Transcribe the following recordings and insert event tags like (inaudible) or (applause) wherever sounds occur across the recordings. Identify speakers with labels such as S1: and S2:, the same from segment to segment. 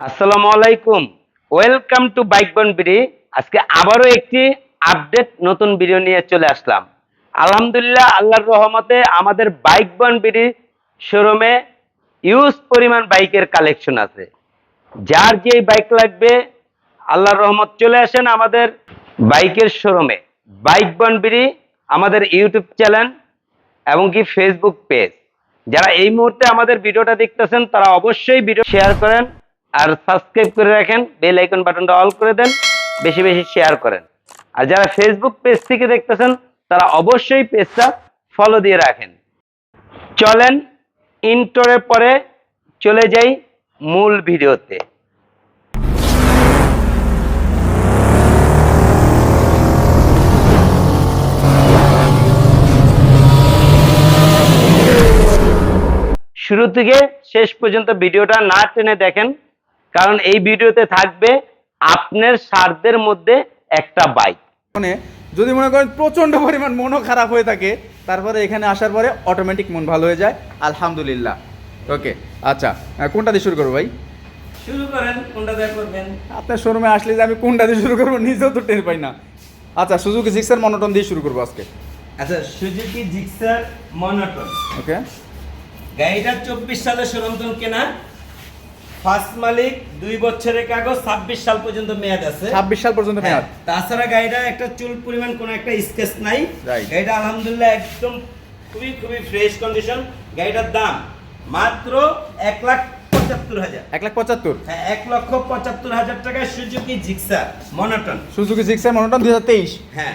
S1: আসসালামু আলাইকুম। Welcome to bike bon BD আজকে আবারও একটি আপডেট নতুন ভিডিও নিয়ে চলে আসলাম। আলহামদুলিল্লাহ, আল্লাহর রহমতে আমাদের বাইক বন বিডি শোরুমে ইউজ পরিমাণ বাইকের কালেকশন আছে। যার যেই বাইক লাগবে, আল্লাহর রহমত চলে আসেন আমাদের বাইকের শোরুমে বাইক বন বিডি আমাদের ইউটিউব চ্যানেল এবং কি ফেসবুক পেজ যারা এই মুহূর্তে আমাদের ভিডিওটা দেখতেছেন, তারা অবশ্যই ভিডিও শেয়ার করেন। আর সাবস্ক্রাইব করে রাখেন বেল আইকন বাটনটা অল করে দেন, বেশি বেশি শেয়ার করেন। আর যারা ফেসবুক পেজ থেকে দেখতেছেন, তারা অবশ্যই পেজটা ফলো দিয়ে রাখেন। চলেন ইন্টোরের পরে চলে যাই মূল ভিডিওতে। শুরু থেকে শেষ পর্যন্ত ভিডিওটা না টেনে দেখেন কারণ এই ভিডিওতে থাকবে আপনার স্বার্থের মধ্যে একটা বাইক
S2: মানে যদি মনে করেন প্রচণ্ড পরিমাণ মনও খারাপ হয়ে থাকে তারপরে এখানে আসার পরে অটোমেটিক মন ভালো হয়ে যায়। আলহামদুলিল্লাহ। ওকে আচ্ছা কোনটা দিয়ে শুরু করব ভাই?
S1: শুরু করেন কোনটা দেখ করবেন?
S2: আপনার শোরুমে আসলে যে আমি কোনটা দিয়ে শুরু করব নিজেও তো টের পাই না। আচ্ছা সুজুকি জিক্সার মনোটন দিয়ে শুরু করব আজকে।
S1: আচ্ছা সুজুকি জিক্সার মনোটন
S2: ওকে
S1: গাড়িটা চব্বিশ সালে সরন্তন কেনা ফার্স্ট মালিক দুই বছরের কাগজ ছাব্বিশ সাল পর্যন্ত মেয়াদ আছে।
S2: ছাব্বিশ সাল পর্যন্ত
S1: হ্যাঁ,
S2: মেয়াদ।
S1: তাছাড়া গাড়িটা একটা চুল পরিমাণ কোনো একটা স্কেচ নাই. গাড়িটা আলহামদুলিল্লাহ একদম খুবই খুবই ফ্রেশ কন্ডিশন গাড়িটার দাম মাত্র এক লাখ পঁচাত্তর হাজার।
S2: এক লাখ পঁচাত্তর।
S1: হ্যাঁ এক লক্ষ পঁচাত্তর হাজার টাকায় Suzuki Gixxer monotone
S2: Suzuki Gixxer monotone দুই হাজার তেইশ।
S1: হ্যাঁ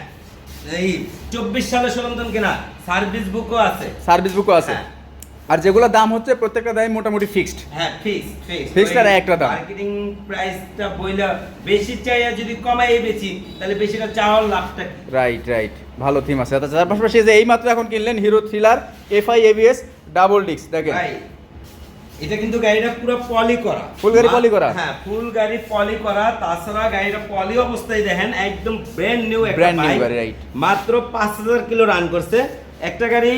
S1: এই চব্বিশ সালে সরন্তন কেনা। সার্ভিস বুকও আছে।
S2: সার্ভিস বুকও আছে।
S1: হ্যাঁ।
S2: আর যেগুলো দাম হচ্ছে প্রত্যেকটা দাম মোটামুটি ফিক্সড
S1: হ্যাঁ ফিক্স ফিক্স
S2: Fixed আর একটা দাম।
S1: মার্কেটিং প্রাইসটা বইলা বেশি চাইয়া যদি কমাই বেচি তাহলে বেশিটা চাওয়ার লাভটা?
S2: রাইট রাইট ভালো থিম আছে। আচ্ছা, তার পাশাপাশি যে এই মাত্র এখন কিনলেন Hero Thriller FI ABS double disc দেখেন।
S1: এটা কিন্তু গাড়িটা পুরো পলি করা।
S2: ফুল গাড়ি পলি করা?
S1: হ্যাঁ ফুল গাড়ি পলি করা। তাছাড়া গাড়িটা পলি অবস্থায় দেখেন একদম ব্র্যান্ড নিউ একটা বাইক
S2: গাড়ি, right.
S1: মাত্র পাঁচ হাজার কিলো রান করছে। একটা গাড়ি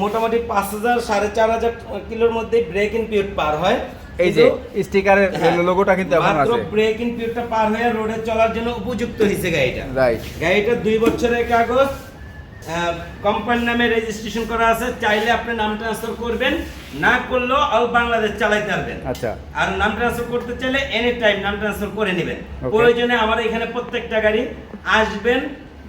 S1: মোটামুটি পাঁচ হাজার সাড়ে চার হাজার কিলোর মধ্যে ব্রেক ইন পিরিয়ড পার হয়।
S2: এই যে স্টিকারের
S1: হ্যাঁ,
S2: লোগোটা কিন্তু এখন আছে।
S1: ব্রেক ইন পিরিয়ডটা পার হয়ে রোডে চলার জন্য উপযুক্ত হয়েছে গাড়িটা।
S2: রাইট
S1: গাড়িটা দুই বছরের কাগজ কোম্পানির নামে রেজিস্ট্রেশন করা আছে। চাইলে আপনি নাম ট্রান্সফার করবেন না করলেও অল বাংলাদেশ চালাইতে পারবেন।
S2: আচ্ছা।
S1: আর নাম ট্রান্সফার করতে চাইলে এনি টাইম নাম ট্রান্সফার করে নেবেন। প্রয়োজনে আমার এখানে প্রত্যেকটা গাড়ি আসবেন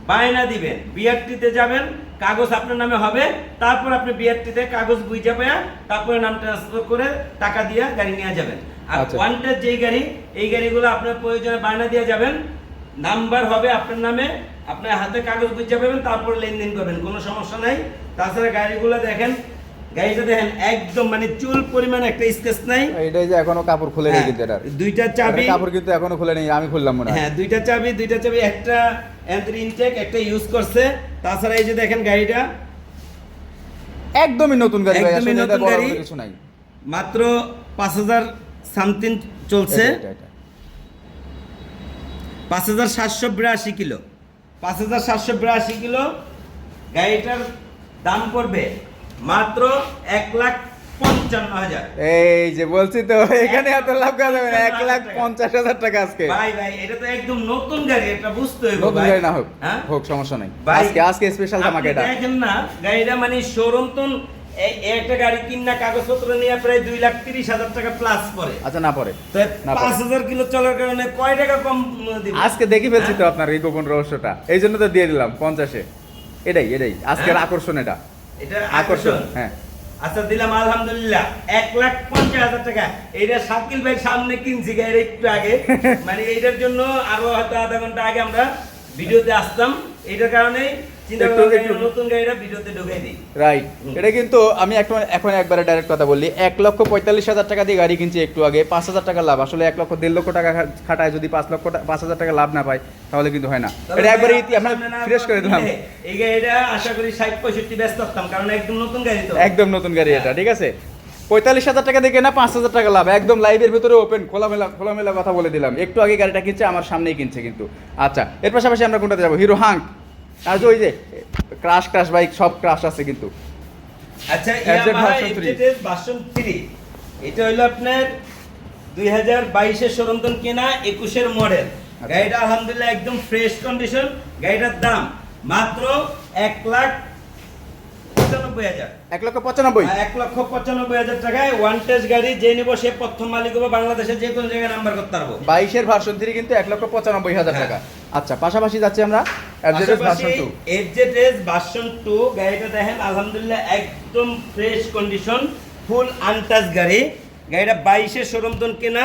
S1: বায়না দিবেন বিআরটিতে যাবেন কাগজ আপনার নামে হবে তারপর আপনি বিআরটিতে কাগজ বুঝে পায়া তারপরে নাম ট্রান্সফার করে টাকা দিয়ে গাড়ি নিয়ে যাবেন আর
S2: আচ্ছা।
S1: ওয়ান্টেড যেই গাড়ি এই গাড়িগুলো আপনার প্রয়োজনে বায়না দিয়ে যাবেন নাম্বার হবে আপনার নামে আপনার হাতে কাগজ বুঝে পাবেন তারপর লেনদেন করবেন কোনো সমস্যা নাই তাছাড়া গাড়িগুলো দেখেন গাড়িটা দেখেন একদম মানে চুল পরিমাণ একটা নাই।
S2: এইটাই যে এখনও কাপড় খুলে নেই
S1: হ্যাঁ,
S2: কিন্তু এটার।
S1: দুইটা চাবি
S2: কাপড় কিন্তু এখনও খুলে নেই আমি খুললাম মনে হ্যাঁ।
S1: দুইটা চাবি দুইটা চাবি একটা এন্ট্রি ইনটেক একটা ইউজ করছে। তাছাড়া এই যে দেখেন গাড়িটা।
S2: একদমই নতুন গাড়ি
S1: একদমই নতুন গাড়ি।
S2: কিছু নাই।
S1: মাত্র পাঁচ হাজার সামথিং চলছে। পাঁচ হাজার সাতশো বিরাশি কিলো। পাঁচ হাজার সাতশো বিরাশি কিলো। গাড়িটার দাম পড়বে মাত্র এক লাখ পঞ্চান্ন হাজার।
S2: এই যে বলছি তো এখানে এত লাভ করা যাবে না এক লাখ পঞ্চাশ হাজার টাকা আজকে।
S1: ভাই ভাই এটা তো একদম নতুন গাড়ি এটা বুঝতে হবে
S2: নতুন গাড়ি না হোক
S1: হ্যাঁ?
S2: হোক সমস্যা নাই। আজকে আজকে স্পেশাল ধামাকা এটা।
S1: দেখেন না গাড়িটা মানে শোরুম তো এই এই একটা গাড়ি কিনা কাগজপত্র নিয়ে প্রায় দুই লাখ তিরিশ হাজার টাকা প্লাস পরে
S2: আচ্ছা না পরে
S1: পাঁচ হাজার কিলো চলার কারণে কয় টাকা কম
S2: আজকে দেখি ফেলছি তো আপনার এই গোপন রহস্যটা। এই জন্য তো দিয়ে দিলাম পঞ্চাশে। এটাই এটাই। আজকের
S1: হ্যাঁ?
S2: আকর্ষণ এটা।
S1: এটা
S2: আকর্ষণ। হ্যাঁ।
S1: আচ্ছা দিলাম আলহামদুলিল্লাহ। এক লাখ পঞ্চাশ হাজার টাকা। এইটা শাকিল ভাই সামনে কিনছি গাড়ি একটু আগে। (laughs) মানে এইটার জন্য আরও হয়তো আধা ঘণ্টা আগে আমরা ভিডিওতে আসতাম। এইটার কারণে
S2: রাইট এটা কিন্তু আমি এখন এখন একবারে ডাইরেক্ট কথা বললি। এক লক্ষ পঁয়তাল্লিশ হাজার টাকা দিয়ে গাড়ি কিনছি একটু আগে পাঁচ হাজার টাকা লাভ। আসলে এক লক্ষ দেড় লক্ষ টাকা খাটায় যদি পাঁচ লক্ষ পাঁচ হাজার টাকা লাভ না পায় তাহলে কিন্তু হয় না। এটা একবারে আমরা ফ্রেশ করে দিলাম।
S1: দিলে এই গাড়িটা আশা করি ষাট পঁয়ষট্টি ব্যস্ত থাকতাম কারণ একদম নতুন গাড়ি তো।
S2: একদম নতুন গাড়ি এটা ঠিক আছে? পঁয়তাল্লিশ হাজার টাকা দিয়ে কেনা পাঁচ হাজার টাকা লাভ। একদম লাইভের ভিতরে ওপেন খোলামেলা খোলামেলা কথা বলে দিলাম। একটু আগে গাড়িটা কিনছে আমার সামনেই কিনছে কিন্তু। আচ্ছা এর পাশাপাশি আমরা কোনটাতে যাব? Hero hunk. আর ওই যে ক্রাশ ক্রাশ বাইক সব ক্রাশ আছে কিন্তু।
S1: আচ্ছা ইয়ামাহা ভার্সন 3 এটা হলো আপনার দুই হাজার বাইশের সরন্তন কেনা একুশের মডেল
S2: আচ্ছা।
S1: গাড়িটা আলহামদুলিল্লাহ একদম ফ্রেশ কন্ডিশন গাড়িটার দাম মাত্র এক লাখ পঁচানব্বই হাজার।
S2: এক লক্ষ পঁচানব্বই।
S1: এক লক্ষ পঁচানব্বই হাজার টাকায় ওয়ান টেস্ট গাড়ি যে নিব সে প্রথম মালিক হবে বাংলাদেশের যে কোনো জায়গায় নাম্বার করতে পারব।
S2: বাইশের ভার্সন থ্রি কিন্তু এক লক্ষ পঁচানব্বই হাজার
S1: হ্যাঁ।
S2: টাকা। আচ্ছা পাশাপাশি যাচ্ছি আমরা।
S1: এফজেডএস ভার্সন টু গাড়িটা দেখেন আলহামদুলিল্লাহ একদম ফ্রেশ কন্ডিশন ফুল আনটাচ গাড়ি। গাড়িটা সরমতন কেনা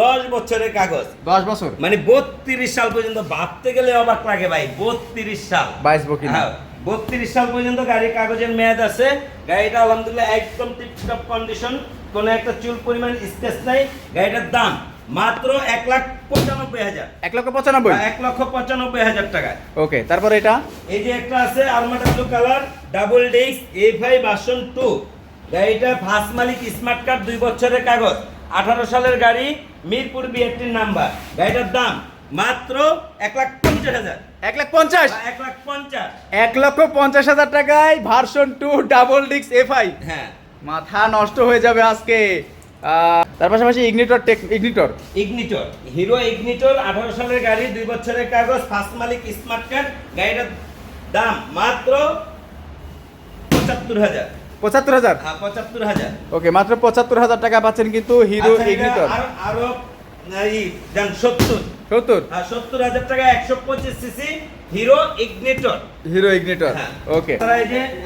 S1: দশ বছরের কাগজ।
S2: দশ বছর?
S1: মানে বত্রিশ সাল পর্যন্ত ভাবতে গেলে অবাক লাগে ভাই বত্রিশ সাল।
S2: বাইশ বকি
S1: হ্যাঁ বত্রিশ সাল পর্যন্ত গাড়ির কাগজের মেয়াদ আছে। গাড়িটা আলহামদুলিল্লাহ একদম টিপটপ কন্ডিশন কোনো একটা চুল পরিমাণ স্পেস নাই। গাড়িটার দাম মাত্র এক লাখ পঁচানব্বই হাজার।
S2: এক লক্ষ পঁচানব্বই?
S1: এক লক্ষ পঁচানব্বই হাজার টাকা
S2: ওকে তারপরে এটা?
S1: এই যে একটা আছে আলমাটা blue colour double disc A five version two গাড়িটা ফার্স্ট মালিক স্মার্ট কার্ড দুই বছরের কাগজ। আঠারো সালের গাড়ি মিরপুর বিআরটির নাম্বার গাড়িটার দাম মাত্র এক লাখ পঞ্চাশ হাজার।
S2: এক লাখ পঞ্চাশ?
S1: এক লাখ পঞ্চাশ।
S2: এক লক্ষ পঞ্চাশ হাজার টাকায় ভার্সন টু ডাবল ডিক্স এফআই
S1: হ্যাঁ।
S2: মাথা নষ্ট হয়ে যাবে আজকে। তার পাশাপাশি Ignitor take Ignitor
S1: Ignitor Hero Ignitor আঠারো সালের গাড়ি দুই বছরের কাগজ ফার্স্ট মালিক স্মার্ট কার্ড গাড়িটার দাম মাত্র পঁচাত্তর হাজার।
S2: পঁচাত্তর হাজার?
S1: হ্যাঁ পঁচাত্তর হাজার।
S2: ওকে মাত্র পঁচাত্তর হাজার টাকা পাচ্ছেন কিন্তু হিরো
S1: আচ্ছা,
S2: ইগনিটর
S1: আরো- আরও দেন সত্তর।
S2: সত্তর?
S1: আর সত্তর হাজার টাকা একশো পঁচিশ CC Hero Ignitor
S2: Hero Ignitor
S1: হ্যাঁ।
S2: ওকে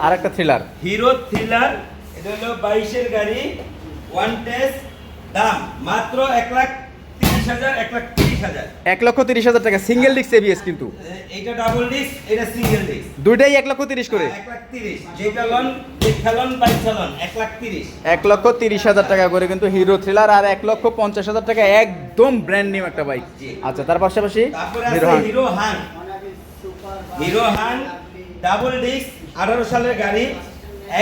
S2: আর একটা থ্রিলার
S1: হিরো থ্রিলার এটা হলো বাইশের গাড়ি ওয়ান টেস্ট দাম মাত্র এক লাখ তিরিশ হাজার এক লাখ তিরিশ হাজার।
S2: এক লক্ষ তিরিশ হাজার টাকা সিঙ্গেল ডিক্স এবিএস কিন্তু।
S1: এটা ডাবল ডিস্ক এটা সিঙ্গেল ডিস্ক
S2: দুইটাই এক লক্ষ তিরিশ করে।
S1: এক লাখ তিরিশ। যেটা লন যে খেলন বাই চালন এক লাখ তিরিশ।
S2: এক লক্ষ তিরিশ হাজার টাকা করে কিন্তু হিরো থ্রিলার আর এক লক্ষ পঞ্চাশ হাজার টাকা একদম ব্র্যান্ড নিউ একটা বাইক আচ্ছা তার পাশাপাশি Hero
S1: Hero Hunk Hero Hunk double disc আঠারো সালের গাড়ি।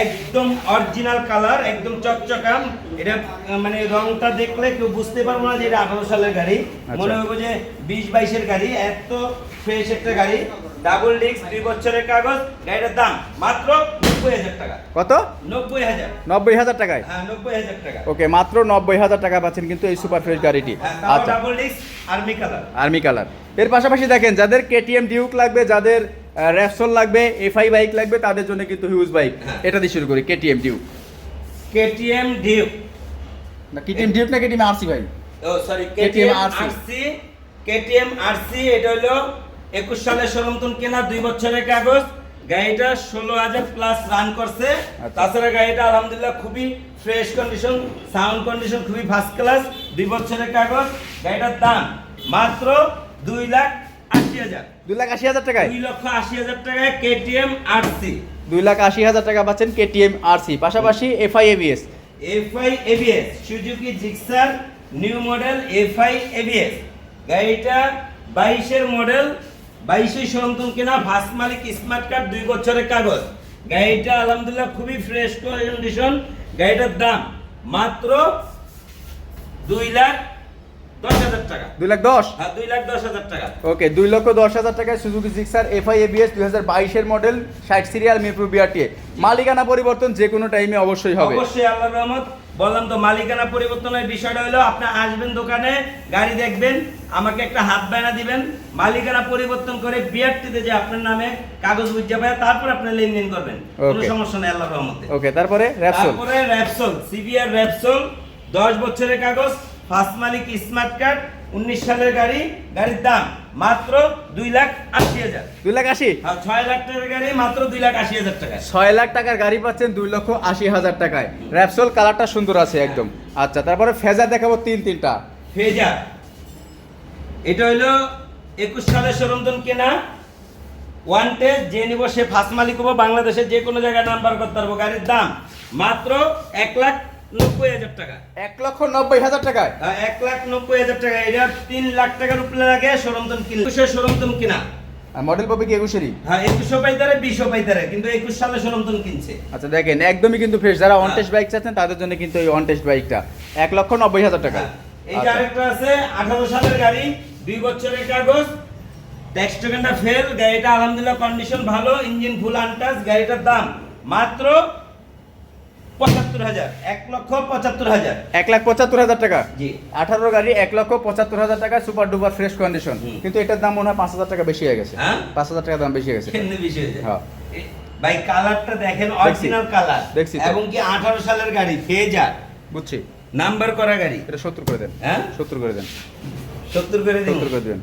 S1: একদম অরিজিনাল কালার একদম চকচকাম। এটা মানে রংটা দেখলে কেউ বুঝতে পারব না যে এটা আঠারো সালের গাড়ি।
S2: আচ্ছা।
S1: মনে হবে যে বিশ বাইশের গাড়ি এত ফ্রেশ একটা গাড়ি। ডাবল ডিস্ক দুই বছরের কাগজ গাড়িটার দাম মাত্র নব্বই হাজার টাকা।
S2: কত?
S1: নব্বই হাজার।
S2: নব্বই হাজার টাকায়?
S1: হ্যাঁ নব্বই হাজার টাকা।
S2: ওকে মাত্র নব্বই হাজার টাকা পাচ্ছেন কিন্তু এই সুপার ফ্রেশ গাড়িটি।
S1: হ্যাঁ
S2: আচ্ছা।
S1: Double disc army colour
S2: army কালারের পাশাপাশি দেখেন যাদের কেটিএম ডিউক লাগবে যাদের র্যাপসল লাগবে এফআই বাইক লাগবে তাদের জন্য কিন্তু হিউজ বাইক। এটা দিয়ে শুরু করি কেটিএম ডিউক
S1: কেটিএম ডিউ
S2: না কেটিএম ডিউক না কেটিএম আরসি ভাই?
S1: ও sorry KTM RC KTM RC এটা হলো একুশ সালের সরমতন কেনা দুই বছরের কাগজ। গাড়িটা ষোলো হাজার প্লাস রান করছে।
S2: আচ্ছা।
S1: তাছাড়া গাড়িটা আলহামদুলিল্লাহ খুবই ফ্রেশ কন্ডিশন সাউন্ড কন্ডিশন খুবই ফার্স্ট ক্লাস দুই বছরের কাগজ। গাড়িটার দাম মাত্র দুই লাখ আশি হাজার।
S2: দুই লাখ আশি হাজার টাকায়?
S1: দুই লক্ষ আশি হাজার টাকায় কেটিএম আরসি।
S2: দুই লাখ আশি হাজার টাকা পাচ্ছেন কেটিএম আরসি পাশাপাশি FI ABS.
S1: FI ABS Suzuki Gixxer new model FI ABS. গাড়িটা বাইশের মডেল বাইশে সন্তুন কেনা ফার্স্ট মালিক স্মার্ট কার্ড দুই বছরের কাগজ। গাড়িটা আলহামদুলিল্লাহ খুবই ফ্রেশ কন্ডিশন গাড়িটার দাম মাত্র দুই লাখ টাকা।
S2: দুই লাখ দশ?
S1: হ্যাঁ দুই লাখ দশ হাজার টাকা।
S2: ওকে দুই লক্ষ দশ হাজার টাকায় সুজুকি জিক্সার এফআই এবিএস দুই হাজার বাইশের মডেল ষাট সিরিয়াল মিরপুর বিআরটিএ মালিকানা পরিবর্তন যে কোনো টাইমে অবশ্যই হবে।
S1: অবশ্যই আল্লাহ রহমত। বললাম তো মালিকানা পরিবর্তনের বিষয়টা হলো আপনি আসবেন দোকানে গাড়ি দেখবেন আমাকে একটা হাত বায়না দিবেন। মালিকানা পরিবর্তন করে বিআরটিতে যে আপনার নামে কাগজ বুঝে পায় তারপর আপনি লেনদেন করবেন। কোনো সমস্যা নেই আল্লাহ রহমতে।
S2: ওকে তারপরে র্যাপসল
S1: তারপরে র্যাপসোল সিবিআর র্যাপসোল দশ বছরের কাগজ ফার্স্ট মালিক স্মার্ট কার্ড উনিশ সালের গাড়ি গাড়ির দাম মাত্র দুই লাখ আশি হাজার।
S2: দুই লাখ আশি?
S1: আর ছয় লাখ টাকার গাড়ি মাত্র দুই লাখ আশি হাজার টাকা
S2: ছয় লাখ টাকার গাড়ি পাচ্ছেন দুই লক্ষ আশি হাজার টাকায়। র্যাপসোল কালারটা সুন্দর আছে একদম। আচ্ছা তারপরে ফেজার দেখাবো তিন তিনটা।
S1: ফেজার এটা হইল একুশ সালের সরঞ্জন কেনা। ওয়ান টেস্ট যে নিব সে ফার্স্ট মালিক হব। বাংলাদেশের যে কোনো জায়গায় নাম্বার করতে পারব। গাড়ির দাম মাত্র এক লাখ নব্বই হাজার টাকা।
S2: এক লক্ষ নব্বই হাজার টাকায়?
S1: এক লাখ নব্বই হাজার টাকা। এটা তিন লাখ টাকার উপরে লাগে কিনা
S2: মডেল পাবে কি একুশেরই?
S1: হ্যাঁ একুশশো পাইতারে বিশও পাইতারে কিন্তু একুশ সালে কিনছে।
S2: আচ্ছা দেখেন একদমই কিন্তু ফ্রেশ যারা অন টেস্ট বাইক চাচ্ছেন তাদের জন্য কিন্তু এই অন টেস্ট বাইকটা এক লক্ষ নব্বই হাজার টাকা।
S1: হ্যাঁ, এইটা
S2: আচ্ছা।
S1: আরেকটা আছে আঠারো সালের গাড়ি দুই বছরের কাগজ ট্যাক্স টোকেনটা ফেল গাড়িটা আলহামদুলিল্লাহ কন্ডিশন ভালো ইঞ্জিন ফুল আনটাচ গাড়িটার দাম মাত্র পঁচাত্তর হাজার। এক লক্ষ পঁচাত্তর হাজার।
S2: এক লাখ পঁচাত্তর হাজার টাকা?
S1: জি।
S2: আঠারো গাড়ি এক লক্ষ পঁচাত্তর হাজার টাকা সুপার ডুপার ফ্রেশ কন্ডিশন। কিন্তু এটার দাম মনে হয় পাঁচ হাজার টাকা বেশি হয়ে গেছে।
S1: হ্যাঁ?
S2: পাঁচ হাজার টাকা দাম বেশি হয়ে গেছে।
S1: বেশি
S2: হ্যাঁ।
S1: ভাই কালারটা দেখেন অরিজিনাল কালার
S2: দেখছি
S1: এবং কি আঠারো সালের গাড়ি
S2: বুঝছি।
S1: নাম্বার করা গাড়ি।
S2: এটা সত্তর করে দেন।
S1: হ্যাঁ?
S2: সত্তর করে দেন।
S1: সত্তর করে দিন।
S2: সত্তর করে দেবেন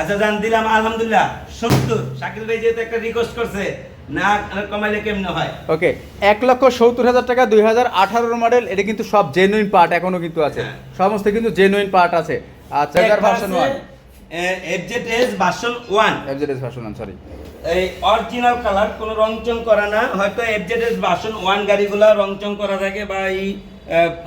S1: আচ্ছা জান দিলাম আলহামদুলিল্লাহ। সত্তর। শাকিল ভাই যেহেতু একটা রিকোয়েস্ট করছে না কমাইলে কেমনে হয়?
S2: ওকে এক লক্ষ সত্তর হাজার টাকা দুই হাজার আঠারোর মডেল এটা কিন্তু সব জেনুইন পার্ট এখনও কিন্তু আছে।
S1: হ্যাঁ।
S2: সমস্ত কিন্তু জেনুইন পার্ট আছে। আচ্ছা এটার version one
S1: FZS version one
S2: FZS version one sorry
S1: এই অরিজিনাল কালার কোনো রংচং করা না। হয়তো এফজেডএস ভার্সন ওয়ান গাড়িগুলো রংচং করা থাকে বা এই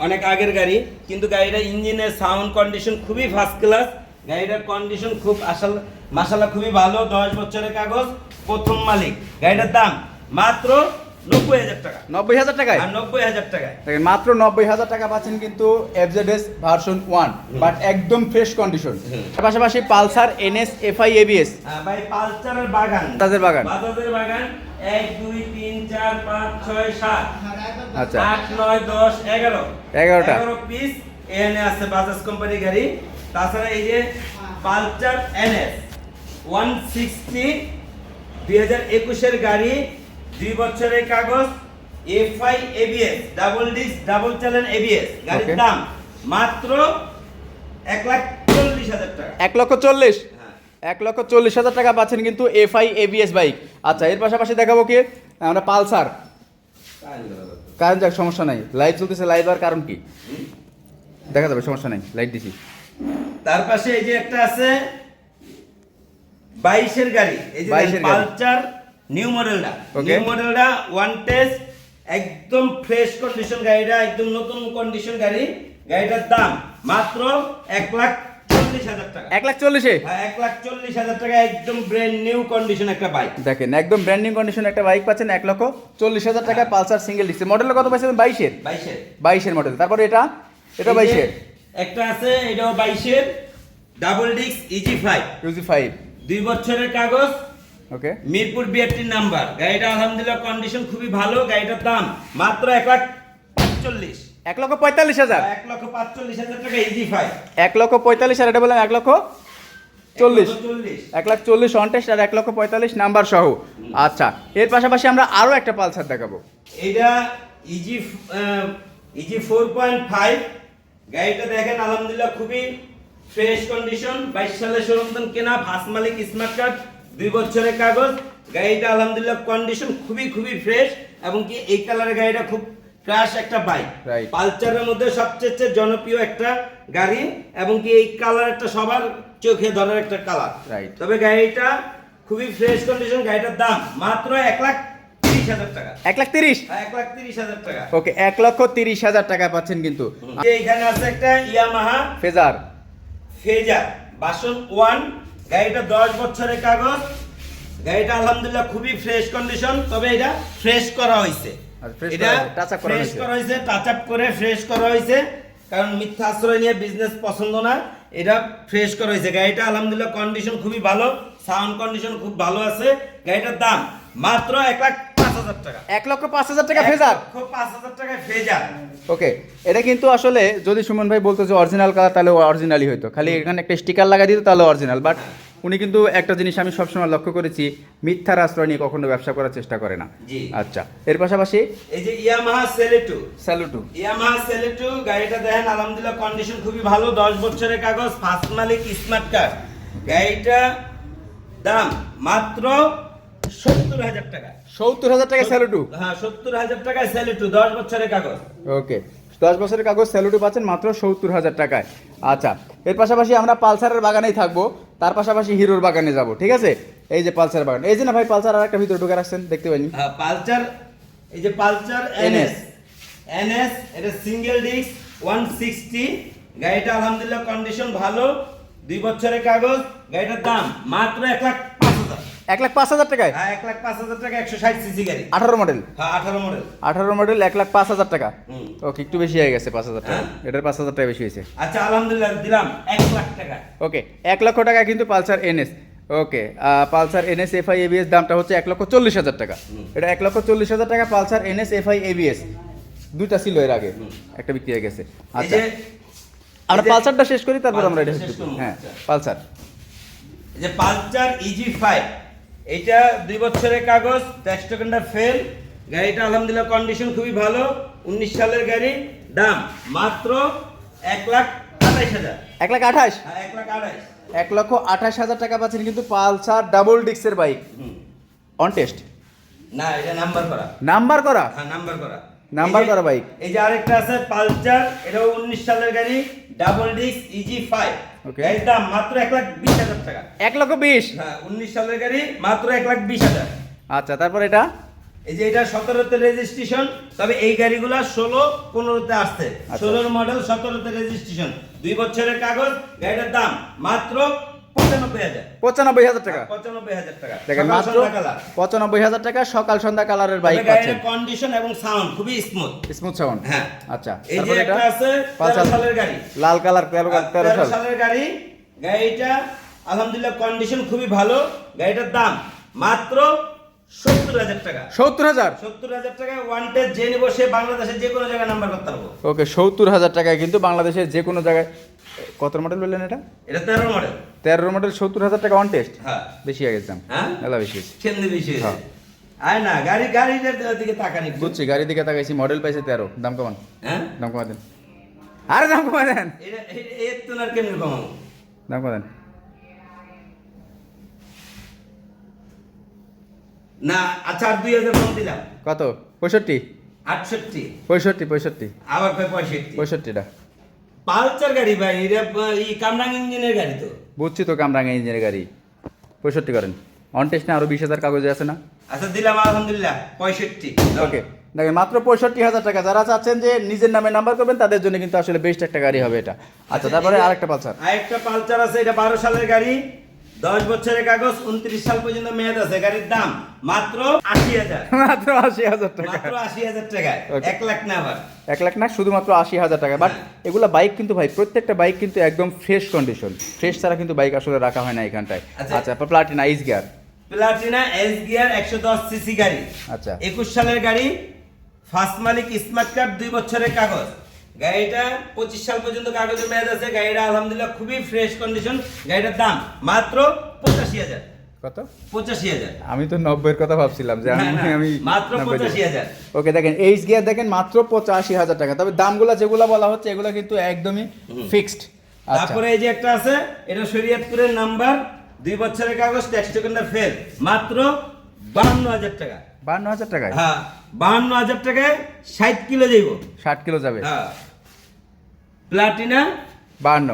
S1: অনেক আগের গাড়ি। কিন্তু গাড়িটা ইঞ্জিনের সাউন্ড কন্ডিশন খুবই ফার্স্ট ক্লাস গাড়িটার কন্ডিশন খুব আসল মাসালা খুবই ভালো। দশ বছরের কাগজ। প্রথম মালিক। গাড়িটার দাম মাত্র নব্বই হাজার টাকা।
S2: নব্বই হাজার টাকায়?
S1: নব্বই হাজার টাকায়।
S2: দেখেন, মাত্র নব্বই হাজার টাকা পাচ্ছেন কিন্তু এফজেডএস ভার্সন ওয়ান বাট একদম ফ্রেশ কন্ডিশন। পাশাপাশি পালসার এনএস এফআই এবিএস
S1: ভাই পালচারের বাগান।
S2: বাজাজের বাগান।
S1: বাজাজের বাগান এক দুই তিন চার পাঁচ ছয় সাত।
S2: আচ্ছা।
S1: আট নয় দশ এগারো।
S2: এগারোটা।
S1: এগারো পিস এখানে আছে বাজাজ কোম্পানি গাড়ি। তাছাড়া এই যে পালচার এনএস ওয়ান সিক্সটি দুই হাজার একুশের গাড়ি দুই বছরের কাগজ FI ABS double disc double channel ABS. গাড়ির. দাম মাত্র এক লাখ চল্লিশ হাজার টাকা।
S2: এক লক্ষ চল্লিশ?
S1: হ্যাঁ।
S2: এক লক্ষ চল্লিশ হাজার টাকা পাচ্ছেন কিন্তু এফআই এবিএস বাইক। আচ্ছা এর পাশাপাশি দেখাবো কি? আমরা পালসার। কারণ যাক সমস্যা নাই। লাইভ চলতেছে লাইভ আর কারণ কি? দেখা যাবে সমস্যা নাই। লাইট দিছি।
S1: তার পাশে এই যে একটা আছে বাইশের গাড়ি এই যে
S2: 22 এর গাড়ি।
S1: পালচার নিউ মডেলটা. নিউ মডেলটা ওয়ান টেস্ট একদম ফ্রেশ কন্ডিশন গাড়িটা একদম নতুন কন্ডিশন গাড়ি। গাড়িটার দাম মাত্র এক লাখ
S2: এক লাখ চল্লিশে?
S1: হ্যাঁ, এক লাখ চল্লিশ হাজার টাকা একদম ব্র্যান্ড নিউ কন্ডিশন একটা বাইক
S2: দেখেন একদম ব্র্যান্ডিং কন্ডিশন একটা বাইক পাচ্ছেন এক লক্ষ চল্লিশ হাজার টাকা পালসার সিঙ্গেল ডিস্ক মডেলটা কত পাচ্ছেন বাইশের?
S1: বাইশের।
S2: বাইশের মডেল তারপরে এটা? এটা বাইশের?
S1: একটা আছে এটাও বাইশের ডাবল ডিস্ক ইজি ফাইভ
S2: ইউজি ফাইভ
S1: দুই বছরের কাগজ।
S2: ওকে।
S1: মিরপুর বিআরটির নাম্বার। গাড়িটা আলহামদুলিল্লাহ কন্ডিশন খুবই ভালো। গাড়িটার দাম মাত্র এক লাখ পাঁচচল্লিশ
S2: এক লক্ষ পঁয়তাল্লিশ হাজার।
S1: এক লক্ষ পাঁচচল্লিশ হাজার টাকা ইজি ফাইভ
S2: এক লক্ষ পঁয়তাল্লিশ আর এটা বললাম এক লক্ষ চল্লিশ।
S1: চল্লিশ।
S2: এক লাখ চল্লিশ অন টেস্ট আর এক লক্ষ পঁয়তাল্লিশ নাম্বার সহ। আচ্ছা এর পাশাপাশি আমরা আরও একটা পালসার দেখাবো।
S1: এটা easy easy four point five গাড়িটা দেখেন আলহামদুলিল্লাহ খুবই ফ্রেশ কন্ডিশন বাইশ সালে সরঞ্জাম কেনা ফার্স্ট মালিক স্মার্ট কার্ড দুই বছরের কাগজ। গাড়িটা আলহামদুলিল্লাহ কন্ডিশন খুবই খুবই ফ্রেশ এবং কি এই কালারের গাড়িটা খুব ক্রাশ একটা বাইক পালচারের মধ্যে সবচেয়ে জনপ্রিয় একটা গাড়ি এবং কি এই কালারটা সবার চোখে ধরার একটা কালার. তবে গাড়িটা খুবই ফ্রেশ কন্ডিশন গাড়িটার দাম মাত্র এক লাখ তিরিশ হাজার টাকা।
S2: এক লাখ তিরিশ?
S1: হাজার টাকা।
S2: ওকে এক লক্ষ তিরিশ হাজার টাকা পাচ্ছেন কিন্তু।
S1: এখানে আছে একটা Yamaha.
S2: Fazer.
S1: Fazer version one গাড়িটা দশ বছরের কাগজ। গাড়িটা আলহামদুলিল্লাহ খুবই ফ্রেশ কন্ডিশন তবে এটা ফ্রেশ করা হয়েছে। এটা ফ্রেশ করা হয়েছে। টাচ আপ করে ফ্রেশ করা হয়েছে। কারণ মিথ্যা আশ্রয় নিয়ে বিজনেস পছন্দ না এটা ফ্রেশ করা হয়েছে। গাড়িটা আলহামদুলিল্লাহ কন্ডিশন খুবই ভালো সাউন্ড কন্ডিশন খুব ভালো আছে। গাড়িটার দাম মাত্র এক লাখ টাকা।
S2: এক লক্ষ পাঁচ হাজার টাকা ফেজার
S1: খুব পাঁচ হাজার টাকায় ফেজার
S2: ওকে এটা কিন্তু আসলে যদি সুমন ভাই বলতো যে অরিজিনাল কালার তাহলে অরিজিনালই হতো খালি এখানে একটা স্টিকার লাগা দিত তাহলে অরিজিনাল বাট উনি কিন্তু একটা জিনিস আমি সবসময় লক্ষ্য করেছি মিথ্যার আশ্রয় নিয়ে কখনো ব্যবসা করার চেষ্টা করে না।
S1: জি।
S2: আচ্ছা এর পাশাপাশি
S1: এই যে ইয়ামাহা সেলেটু
S2: স্যালুটু
S1: ইয়ামাহা সেলেটু গাড়িটা দেখেন আলহামদুলিল্লাহ কন্ডিশন খুবই ভালো দশ বছরের কাগজ ফার্স্ট মালিক স্মার্ট কার্ড গাড়িটা দাম মাত্র সত্তর হাজার টাকা।
S2: সত্তর হাজার টাকা স্যালুটু
S1: হ্যাঁ সত্তর হাজার টাকায় সেলেটু দশ বছরের কাগজ।
S2: ওকে দশ বছরের কাগজ স্যালুটু পাচ্ছেন মাত্র সত্তর হাজার টাকায়। আচ্ছা এর পাশাপাশি আমরা পালসারের বাগানেই থাকব তার পাশাপাশি হিরোর বাগানে যাব ঠিক আছে? এই যে পালসার বাগান এই যে না ভাই পালসার আর একটা ভিতরে ঢুকে রাখছেন দেখতে পাইনি?
S1: হ্যাঁ পালচার এই যে পালচার এনএস। এনএস এটা সিঙ্গেল ডিস্ক ওয়ান সিক্সটি গাড়িটা আলহামদুলিল্লাহ কন্ডিশন ভালো দুই বছরের কাগজ গাড়িটার দাম মাত্র এক লাখ
S2: এক লাখ পাঁচ হাজার টাকায়?
S1: হ্যাঁ এক লাখ পাঁচ হাজার টাকা একশো ষাট সিসি গাড়ি।
S2: আঠারো মডেল
S1: হ্যাঁ আঠারো মডেল
S2: আঠারো মডেল এক লাখ পাঁচ হাজার টাকা? ওকে একটু বেশি হয়ে গেছে পাঁচ হাজার টাকা।
S1: হ্যাঁ।
S2: এটার পাঁচ হাজার টাকা বেশি হয়েছে।
S1: আচ্ছা আলহামদুলিল্লাহ দিলাম। এক লাখ টাকা।
S2: ওকে এক লক্ষ টাকা কিন্তু Pulsar NS. Okay Pulsar NS FI ABS দামটা হচ্ছে এক লক্ষ চল্লিশ হাজার টাকা। এটা এক লক্ষ চল্লিশ হাজার টাকা পালসার এনএস এফআই এবিএস। দুইটা ছিল এর আগে। একটা বিক্রি হয়ে গেছে। আচ্ছা। আমরা পালসারটা শেষ করি তারপর আমরা এটা হ্যাঁ। পালসার।
S1: যে পালচার ইজি ফাইভ এটা দুই বছরের কাগজ ট্যাক্স টোকেনটা ফেল গাড়িটা আলহামদুলিল্লাহ কন্ডিশন খুবই ভালো উনিশ সালের গাড়ি দাম মাত্র এক লাখ আঠাইশ হাজার।
S2: এক লাখ আঠাশ?
S1: হ্যাঁ এক লাখ আঠাইশ
S2: এক লক্ষ আঠাশ হাজার টাকা পাচ্ছেন কিন্তু পালসার ডাবল ডিক্সের বাইক। অন টেস্ট
S1: না এটা নাম্বার করা।
S2: নাম্বার করা?
S1: হ্যাঁ নাম্বার করা।
S2: নাম্বার করা বাইক।
S1: এই যে আরেকটা আছে পালচার এটাও উনিশ সালের গাড়ি ডাবল ডিস্ক ইজি ফাইভ গাড়ির দাম মাত্র এক লাখ বিশ হাজার টাকা।
S2: এক লক্ষ বিশ?
S1: হ্যাঁ উনিশ সালের গাড়ি মাত্র এক লাখ বিশ হাজার।
S2: আচ্ছা তারপর এটা?
S1: এই যে এটা সতেরোতে রেজিস্ট্রেশন তবে এই গাড়িগুলো ষোলো পনেরোতে আসছে।
S2: আচ্ছা।
S1: ষোলোর মডেল সতেরোতে রেজিস্ট্রেশন দুই বছরের কাগজ গাড়িটার দাম মাত্র পঁচানব্বই হাজার।
S2: টাকা।
S1: পঁচানব্বই হাজার টাকা।
S2: দেখেন
S1: সকাল
S2: মাত্র
S1: সন্ধ্যা
S2: পঁচানব্বই হাজার টাকা সকাল সন্ধ্যা কালারের বাইক পাচ্ছেন।
S1: কন্ডিশন এবং সাউন্ড খুবই স্মুথ
S2: স্মুথ সাউন্ড
S1: হ্যাঁ।
S2: আচ্ছা
S1: এই যে একটা আছে
S2: পালসার
S1: তেরো সালের গাড়ি।
S2: লাল কালার তেরো তেরো
S1: তেরো
S2: সাল।
S1: সালের গাড়ি। গাড়িটা আলহামদুলিল্লাহ কন্ডিশন খুবই ভালো। গাড়িটার দাম মাত্র সত্তর হাজার টাকা।
S2: সত্তর হাজার?
S1: সত্তর হাজার টাকায় ওয়ান টেস্ট যে নিবো সে বাংলাদেশের যে কোনো জায়গায় নাম্বার করতে পারব।
S2: ওকে সত্তর হাজার টাকায় কিন্তু বাংলাদেশের যে কোনো জায়গায় কত মডেল বললেন এটা?
S1: এটা তেরো মডেল
S2: তেরো মডেল সত্তর হাজার টাকা অন টেস্ট
S1: হ্যাঁ।
S2: বেশি হয়ে গেছে দাম।
S1: হ্যাঁ?
S2: মেলা বেশি হয়েছে।
S1: কেন্দ্রে বেশি
S2: হ্যাঁ।
S1: আয় না গাড়ি গাড়ির দিকে তাকানি।
S2: বুঝছি গাড়ি দিকে তাকাইছি মডেল পাইছে তেরো। দাম কমান।
S1: হ্যাঁ?
S2: দাম কমা দেন। আরে দাম কমা দেন।
S1: এর তো আর কেমনি কমাবো?
S2: দাম কমা দেন।
S1: না আচ্ছা আর দুই হাজার কম দিলাম
S2: কত? পঁয়ষট্টি?
S1: আটষট্টি।
S2: পঁয়ষট্টি পঁয়ষট্টি।
S1: আবার পঁয়ষট্টি?
S2: পঁয়ষট্টিটা।
S1: পালচার গাড়ি ভাই এটা আহ, ই ইঞ্জিনের গাড়ি তো।
S2: বুঝছি তো কামরাঙ্গা ইঞ্জিনের গাড়ি। পঁয়ষট্টি করেন। অন টেস্ট না আরও বিশ হাজার কাগজে আছে না?
S1: আচ্ছা দিলাম আলহামদুলিল্লাহ পঁয়ষট্টি
S2: ওকে দেখেন মাত্র পঁয়ষট্টি হাজার টাকা। যারা চাচ্ছেন যে নিজের নামে নাম্বার করবেন তাদের জন্য কিন্তু আসলে বেস্ট একটা গাড়ি হবে এটা। আচ্ছা তারপরে আরেকটা পালসার।
S1: আরেকটা পালচার আছে এটা বারো সালের গাড়ি। দশ বছরের কাগজ উনত্রিশ সাল পর্যন্ত মেয়াদ আছে গাড়ির দাম মাত্র আশি হাজার।
S2: মাত্র আশি হাজার টাকা।
S1: মাত্র আশি হাজার টাকায় এক লাখ না আবার।
S2: এক লাখ না শুধুমাত্র আশি হাজার টাকা। বাট। এগুলা বাইক কিন্তু ভাই প্রত্যেকটা বাইক কিন্তু একদম ফ্রেশ কন্ডিশন ফ্রেশ ছাড়া কিন্তু বাইক আসলে রাখা হয় না এখানটায়
S1: আচ্ছা।
S2: আচ্ছা Platina ES gear
S1: Platina ES gear একশো দশ সিসি গাড়ি।
S2: আচ্ছা।
S1: একুশ সালের গাড়ি ফার্স্ট মালিক স্মার্ট কার্ড দুই বছরের কাগজ। গাড়িটা পঁচিশ সাল পর্যন্ত কাগজের মেয়াদ আছে গাড়িটা আলহামদুলিল্লাহ খুবই ফ্রেশ কন্ডিশন গাড়িটার দাম মাত্র পঁচাশি হাজার।
S2: কত?
S1: পঁচাশি হাজার।
S2: আমি তো নব্বইয়ের কথা ভাবছিলাম যে আমি আমি
S1: মাত্র
S2: 90 দেব।
S1: 85,000
S2: ওকে দেখেন এইচ গিয়ার দেখেন মাত্র পঁচাশি হাজার টাকা। তবে দামগুলো যেগুলো বলা হচ্ছে এগুলো কিন্তু একদমই ফিক্সড আচ্ছা।
S1: তারপরে এই যে একটা আছে এটা শরীয়তপুরের নাম্বার দুই বছরের কাগজ ট্যাক্স টোকেনটা ফেল মাত্র বাহান্ন হাজার টাকা।
S2: বান্ন হাজার টাকায়?
S1: হ্যাঁ বাহান্ন হাজার টাকায় ষাট কিলো যাইব।
S2: ষাট কিলো যাবে।
S1: হ্যাঁ। প্লাটিনা বাহান্ন।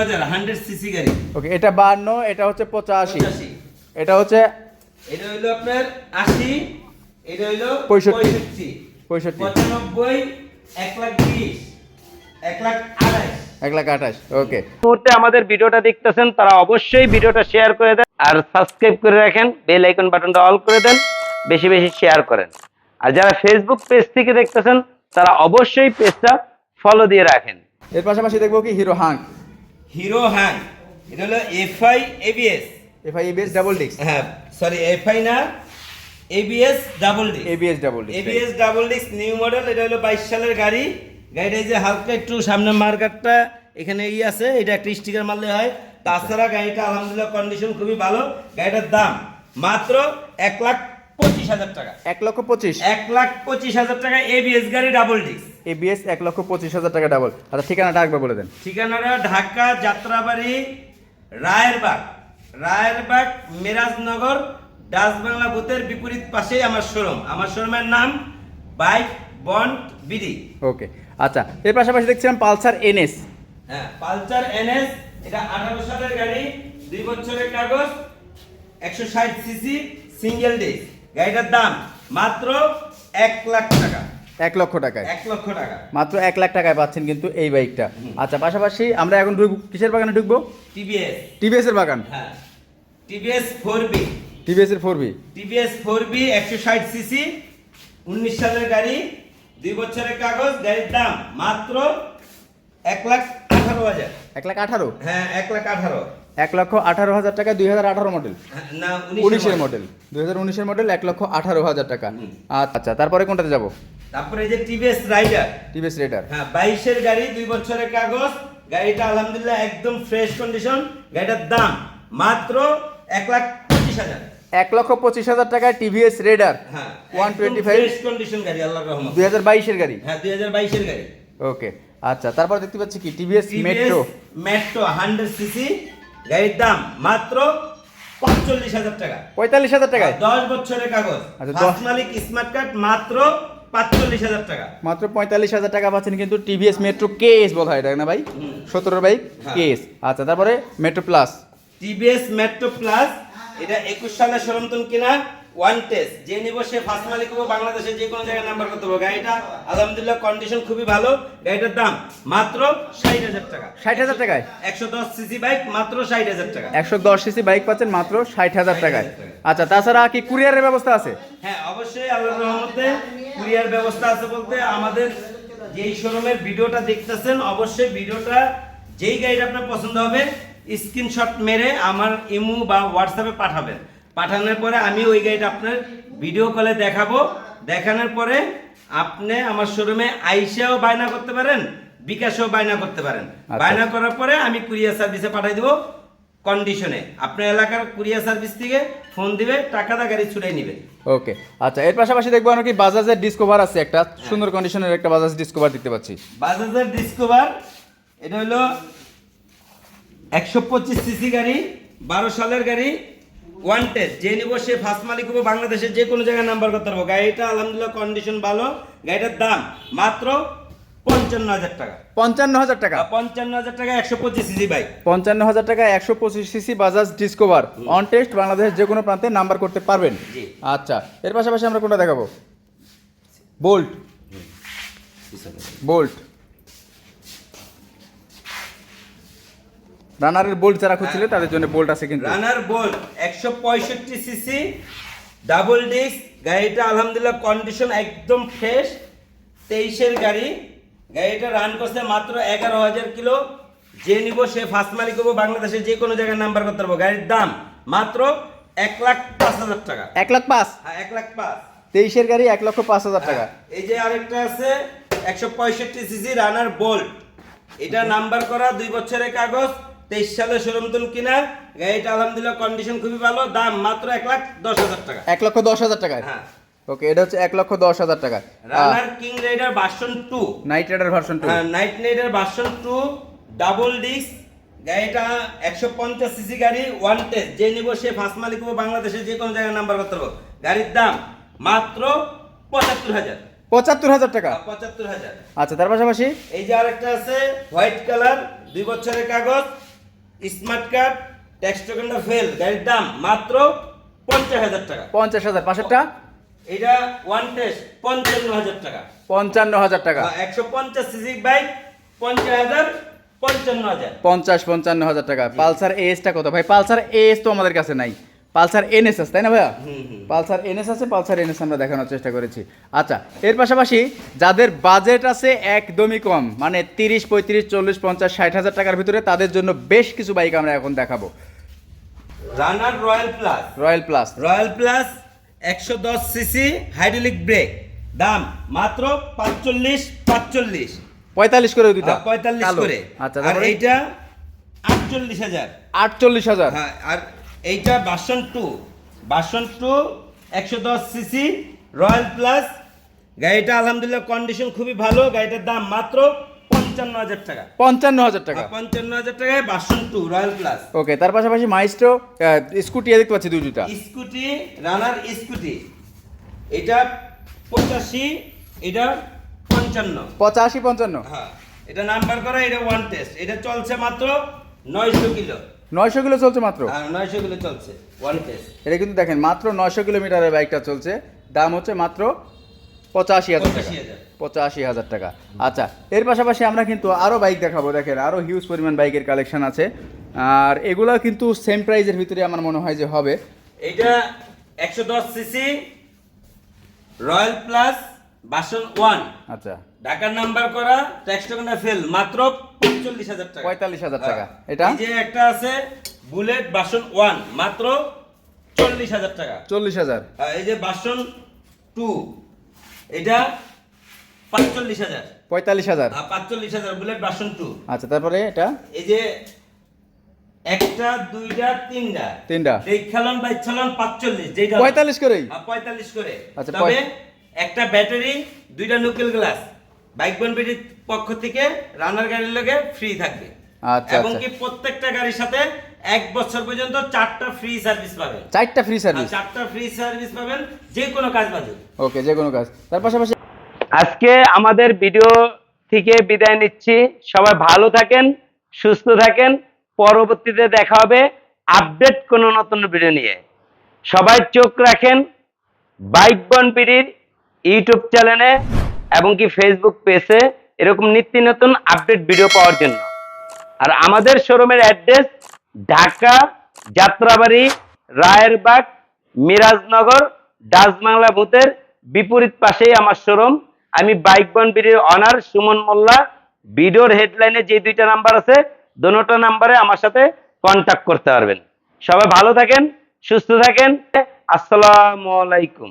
S1: হাজার হান্ড্রেড সিসি গাড়ি।
S2: ওকে এটা বান্ন এটা হচ্ছে পঁচাশি। এটা হচ্ছে
S1: এটা হইল আপনার আশি এটা হইল
S2: পঁয়ষট্টি।
S1: পঁয়ষট্টি। পঁচানব্বই এক লাখ বিশ এক লাখ আড়াইশ।
S2: এক লাখ আঠাশ ওকে।
S3: মুহূর্তে আমাদের ভিডিওটা দেখতেছেন তারা অবশ্যই ভিডিওটা শেয়ার করে দেন আর সাবস্ক্রাইব করে রাখেন বেল আইকন বাটনটা অল করে দেন বেশি বেশি শেয়ার করেন। আর যারা ফেসবুক পেজ থেকে দেখতেছেন তারা অবশ্যই পেজটা ফলো দিয়ে রাখেন।
S2: এর পাশাপাশি দেখব কি? হিরো হাং
S1: হিরো হ্যাং এটা হলো FI ABS
S2: FI ABS double ডিক্স
S1: হ্যাঁ সরি এফআই না ABS double D
S2: ABS double ডিক্স
S1: ABS double disc new model এটা হলো বাইশ সালের গাড়ি। গাড়িটা এই যে হালকা একটু সামনে মার্কারটা এখানে ই আছে এটা একটা স্টিকার মারলে হয়। তাছাড়া গাড়িটা আলহামদুলিল্লাহ কন্ডিশন খুবই ভালো। গাড়িটার দাম মাত্র এক লাখ পঁচিশ হাজার টাকা।
S2: এক লক্ষ পঁচিশ।
S1: এক লাখ পঁচিশ হাজার টাকা এবিএস গাড়ি ডাবল ডিস্ক
S2: এবিএস এক লক্ষ পঁচিশ হাজার টাকা ডাবল আচ্ছা ঠিকানাটা একবার বলে দেন।
S1: ঠিকানাটা ঢাকা যাত্রাবাড়ি রায়েরবাগ। রায়েরবাগ মিরাজনগর ডাচ বাংলা বুথের বিপরীত পাশেই আমার শোরুম। আমার শোরুমের নাম বাইক বন্ড বিডি।
S2: ওকে আচ্ছা এর পাশাপাশি দেখছিলাম পালসার এনএস।
S1: হ্যাঁ পালসার এনএস এটা আঠারো সালের গাড়ি দুই বছরের কাগজ একশো ষাট সিসি সিঙ্গেল ডিস্ক। গাড়িটার দাম মাত্র এক লাখ টাকা।
S2: এক লক্ষ টাকায়।
S1: এক লক্ষ টাকা।
S2: মাত্র এক লাখ টাকায় পাচ্ছেন কিন্তু এই বাইকটা। আচ্ছা পাশাপাশি আমরা এখন ঢুকবো কিসের বাগানে ঢুকবো?
S1: টিভিএস।
S2: টিভিএস এর বাগান।
S1: হ্যাঁ। টিভিএস ফোর বি
S2: টিভিএস এর four V
S1: TVS four V একশো ষাট সিসি উনিশ সালের গাড়ি দুই বছরের কাগজ গাড়ির দাম মাত্র এক লাখ আঠারো হাজার।
S2: এক লাখ আঠারো?
S1: হ্যাঁ এক লাখ আঠারো।
S2: এক লক্ষ আঠারো হাজার টাকা দুই হাজার আঠারো মডেল উনিশের মডেল দুই হাজার উনিশের মডেল এক লক্ষ আঠারো হাজার টাকা। আচ্ছা তারপরে কোনটাতে যাব?
S1: তারপরে এই যে টিভিএস রাইডার
S2: টিভিএস রাইডার
S1: হ্যাঁ বাইশের গাড়ি দুই বছরের কাগজ। গাড়িটা আলহামদুলিল্লাহ একদম ফ্রেশ কন্ডিশন গাড়িটার দাম মাত্র এক লাখ পঁচিশ হাজার।
S2: এক লক্ষ পঁচিশ হাজার টাকায় TVS Raider one twenty five
S1: fresh condition গাড়ি আল্লাহর রহমত।
S2: দুই হাজার বাইশের গাড়ি?
S1: হ্যাঁ দুই হাজার বাইশের গাড়ি।
S2: ওকে আচ্ছা তারপর দেখতে পাচ্ছি কি? TVS Metro
S1: Metro hundred CC গাড়ির দাম মাত্র পাঁচচল্লিশ হাজার টাকা।
S2: পঁয়তাল্লিশ হাজার টাকা
S1: দশ বছরের কাগজ।
S2: আচ্ছা, দশ-
S1: মালিক স্মার্ট কার্ড মাত্র পাঁচচল্লিশ হাজার টাকা।
S2: মাত্র পঁয়তাল্লিশ হাজার টাকা পাচ্ছেন কিন্তু টিভিএস মেট্রো বলা হয় না ভাই? সতেরো বাইক
S1: হ্যাঁ।
S2: আচ্ছা তারপরে Metro plus.
S1: TVS Metro plus এটা একুশ সালে সরন্তন কিনা? ওয়ান টেস্ট যে নিব সে ফার্স্ট মালিক হব বাংলাদেশে যে কোনো জায়গায় নাম্বার করতে পারব গাড়িটা আলহামদুলিল্লাহ কন্ডিশন খুবই ভালো। গাড়িটার দাম মাত্র ষাট হাজার টাকা।
S2: ষাট হাজার টাকায়?
S1: একশো দশ সিসি বাইক মাত্র ষাট হাজার টাকা।
S2: একশো দশ সিসি বাইক পাচ্ছেন মাত্র ষাট হাজার টাকায়। আচ্ছা তাছাড়া কি কুরিয়ারের ব্যবস্থা আছে?
S1: হ্যাঁ অবশ্যই আল্লাহর রহমতে কুরিয়ার ব্যবস্থা আছে বলতে আমাদের যেই শোরুমের ভিডিওটা দেখতেছেন অবশ্যই ভিডিওটা যেই গাড়িটা আপনার পছন্দ হবে স্ক্রিনশট মেরে আমার ইমু বা হোয়াটসঅ্যাপে পাঠাবেন। পাঠানোর পরে আমি ওই গাড়িটা আপনার ভিডিও কলে দেখাবো। দেখানোর পরে আপনি আমার শোরুমে আইসাও বায়না করতে পারেন বিকাশেও বায়না করতে পারেন।
S2: আচ্ছা।
S1: বায়না করার পরে আমি কুরিয়ার সার্ভিসে পাঠিয়ে দেবো কন্ডিশনে আপনার এলাকার কুরিয়ার সার্ভিস থেকে ফোন দিবে টাকাটা গাড়ি ছুটাই নিবে।
S2: ওকে আচ্ছা এর পাশাপাশি দেখব আমরা কি বাজাজের ডিসকভার আছে একটা সুন্দর কন্ডিশনের একটা বাজাজ ডিসকভার দেখতে পাচ্ছি।
S1: বাজাজের ডিসকভার এটা হলো একশো পঁচিশ সিসি গাড়ি বারো সালের গাড়ি ওয়ান টেস্ট যে নিব সে ফার্স্ট মালিক হব বাংলাদেশের যে কোনো জায়গায় নাম্বার করতে পারব। গাড়িটা আলহামদুলিল্লাহ কন্ডিশন ভালো। গাড়িটার দাম মাত্র পঞ্চান্ন হাজার টাকা।
S2: পঞ্চান্ন হাজার টাকা।
S1: পঞ্চান্ন হাজার টাকা একশো পঁচিশ সিসি বাইক
S2: পঞ্চান্ন হাজার টাকা একশো পঁচিশ CC Bajaj Discover on test বাংলাদেশের যে কোনো প্রান্তে নাম্বার করতে পারবেন। আচ্ছা এর পাশাপাশি আমরা কোনটা দেখাবো? বোল্ট বোল্ট রানারের বোল্ট যারা খুঁজছিলেন তাদের জন্য বোল্ট আছে কিন্তু।
S1: রানার বোল্ট একশো পঁয়ষট্টি সিসি ডাবল ডিস্ক গাড়িটা আলহামদুলিল্লাহ কন্ডিশন একদম ফ্রেশ তেইশের গাড়ি গাড়িটা রান করছে মাত্র এগারো হাজার কিলো। যে নিব সে ফার্স্ট মালিক হব বাংলাদেশের যে কোনো জায়গায় নাম্বার করতে পারব। গাড়ির দাম মাত্র এক লাখ পাঁচ হাজার টাকা।
S2: এক লাখ পাঁচ?
S1: হ্যাঁ এক লাখ পাঁচ।
S2: তেইশের গাড়ি এক লক্ষ পাঁচ হাজার টাকা।
S1: হ্যাঁ, এই যে আরেকটা আছে একশো পঁয়ষট্টি সিসি রানার বোল্ট এটা নাম্বার করা দুই বছরের কাগজ। তেইশ সালে শোরুমতন কিনা গাড়িটা আলহামদুলিল্লাহ কন্ডিশন খুবই ভালো দাম মাত্র এক লাখ দশ হাজার টাকা।
S2: এক লক্ষ দশ হাজার টাকা
S1: হ্যাঁ।
S2: ওকে এটা হচ্ছে এক লক্ষ দশ হাজার টাকা।
S1: Runner King Rider version two
S2: Knight Rider version two
S1: Knight Rider version two double disc গাড়িটা একশো পঞ্চাশ সিসি গাড়ি ওয়ান টেস্ট যে নিব সে ফার্স্ট মালিক হব বাংলাদেশের যে কোনো জায়গায় নাম্বার করতে পারব। গাড়ির দাম মাত্র পঁচাত্তর হাজার।
S2: পঁচাত্তর হাজার টাকা?
S1: পঁচাত্তর হাজার।
S2: আচ্ছা তার পাশাপাশি?
S1: এই যে আরেকটা আছে হোয়াইট কালার দুই বছরের কাগজ স্মার্ট কার্ড ট্যাক্স টোকেনটা ফেল গাড়ির দাম মাত্র পঞ্চাশ হাজার টাকা।
S2: পঞ্চাশ হাজার পাশেরটা
S1: এটা ওয়ান টেস্ট পঞ্চান্ন হাজার টাকা।
S2: পঞ্চান্ন হাজার টাকা।
S1: একশো পঞ্চাশ সিসি বাইক পঞ্চাশ হাজার পঞ্চান্ন হাজার।
S2: পঞ্চাশ পঞ্চান্ন হাজার টাকা। পালসার এসটা কত? ভাই পালসার এস তো আমাদের কাছে নাই। পালসার এনএস আছে তাই না ভাইয়া। পালসার এনএস আছে পালসার এনএস আমরা দেখানোর চেষ্টা করেছি। আচ্ছা এর পাশাপাশি যাদের বাজেট আছে একদমই কম মানে তিরিশ পঁয়ত্রিশ চল্লিশ পঞ্চাশ ষাট হাজার টাকার ভিতরে তাদের জন্য বেশ কিছু বাইক আমরা এখন দেখাবো।
S1: Runner Royal plus
S2: Royal plus
S1: Royal plus একশো দশ সিসি হাইড্রোলিক ব্রেক। দাম মাত্র পাঁচচল্লিশ পাঁচচল্লিশ।
S2: পঁয়তাল্লিশ করে দুইটা।
S1: পঁয়তাল্লিশ করে।
S2: আচ্ছা
S1: আর এইটা আটচল্লিশ হাজার।
S2: আটচল্লিশ হাজার।
S1: হ্যাঁ আর এইটা বাসন টু বাসন টু একশো দশ সিসি রয়্যাল প্লাস গাড়িটা আলহামদুলিল্লাহ কন্ডিশন খুবই ভালো। গাড়িটার দাম মাত্র পঞ্চান্ন হাজার টাকা।
S2: পঞ্চান্ন হাজার টাকা।
S1: পঞ্চান্ন হাজার টাকায় বাসন টু রয়্যাল প্লাস
S2: ওকে তার পাশাপাশি মাইস্ট্রো স্কুটি দেখতে পাচ্ছি দুই দুটা
S1: স্কুটি রানার স্কুটি এটা পঁচাশি এটা পঞ্চান্ন।
S2: পঁচাশি পঞ্চান্ন।
S1: হ্যাঁ এটা নাম্বার করা এটা ওয়ান টেস্ট এটা চলছে মাত্র নয়শো কিলো।
S2: নয়শো কিলো চলছে মাত্র?
S1: আর নয়শো কিলো চলছে ওয়ান
S2: এটা কিন্তু দেখেন মাত্র নয়শো কিলোমিটারের বাইকটা চলছে। দাম হচ্ছে মাত্র পঁচাশি হাজার টাকা।
S1: 85,000
S2: পঁচাশি হাজার টাকা। আচ্ছা এর পাশাপাশি আমরা কিন্তু আরও বাইক দেখাবো। দেখেন আরও হিউজ পরিমাণ বাইকের কালেকশন আছে। আর এগুলো কিন্তু সেম প্রাইজের ভিতরে আমার মনে হয় যে হবে।
S1: এটা একশো দশ CC Royal plus version one
S2: আচ্ছা।
S1: ঢাকার নাম্বার করা ট্যাক্স ফেল মাত্র
S4: পঁয়তাল্লিশ হাজার টাকা।
S2: পঁয়তাল্লিশ হাজার টাকা।
S4: হ্যাঁ।
S2: এটা?
S4: যে একটা আছে বুলেট বাসন ওয়ান মাত্র চল্লিশ হাজার টাকা।
S2: চল্লিশ হাজার।
S4: এই যে বাসন টু এটা পাঁচচল্লিশ হাজার।
S2: পঁয়তাল্লিশ হাজার।
S4: আর পাঁচচল্লিশ হাজার বুলেট বাসন টু
S2: আচ্ছা তারপরে এটা?
S4: এই যে একটা দুইটা তিনটা।
S2: তিনটা।
S4: দেখালন বাইছালন পাঁচচল্লিশ যেটা
S2: পঁয়তাল্লিশ করেই
S4: পঁয়তাল্লিশ করে।
S2: আচ্ছা,
S4: তবে একটা ব্যাটারি দুইটা নুকেল গ্লাস। বাইক বনবিটির পক্ষ থেকে রানার গাড়ির লোকে ফ্রি থাকবে
S2: আচ্ছা,
S4: এবং
S2: আচ্ছা।
S4: কি প্রত্যেকটা গাড়ির সাথে এক বছর পর্যন্ত চারটা ফ্রি সার্ভিস পাবেন।
S2: চারটা ফ্রি সার্ভিস
S4: চারটা ফ্রি সার্ভিস পাবেন যে কোনো কাজ বাজে
S2: ওকে যে কোনো কাজ। তার পাশাপাশি
S1: আজকে আমাদের ভিডিও থেকে বিদায় নিচ্ছি। সবাই ভালো থাকেন সুস্থ থাকেন। পরবর্তীতে দেখা হবে আপডেট কোনো নতুন ভিডিও নিয়ে। সবাই চোখ রাখেন। বাইক বন পিড়ির ইউটিউব চ্যানেলে এবং কি ফেসবুক পেজে এরকম নিত্য নতুন আপডেট ভিডিও পাওয়ার জন্য। আর আমাদের শোরুমের অ্যাড্রেস ঢাকা, যাত্রাবাড়ি, রায়েরবাগ, মিরাজনগর, ডাচবাংলা বুথের বিপরীত পাশেই আমার শোরুম আমি বাইক বন বিডির অনার সুমন মোল্লা। ভিডিওর হেডলাইনে যে দুইটা নাম্বার আছে দোনোটা নাম্বারে আমার সাথে কন্ট্যাক্ট করতে পারবেন। সবাই ভালো থাকেন, সুস্থ থাকেন। আসসালামু আলাইকুম।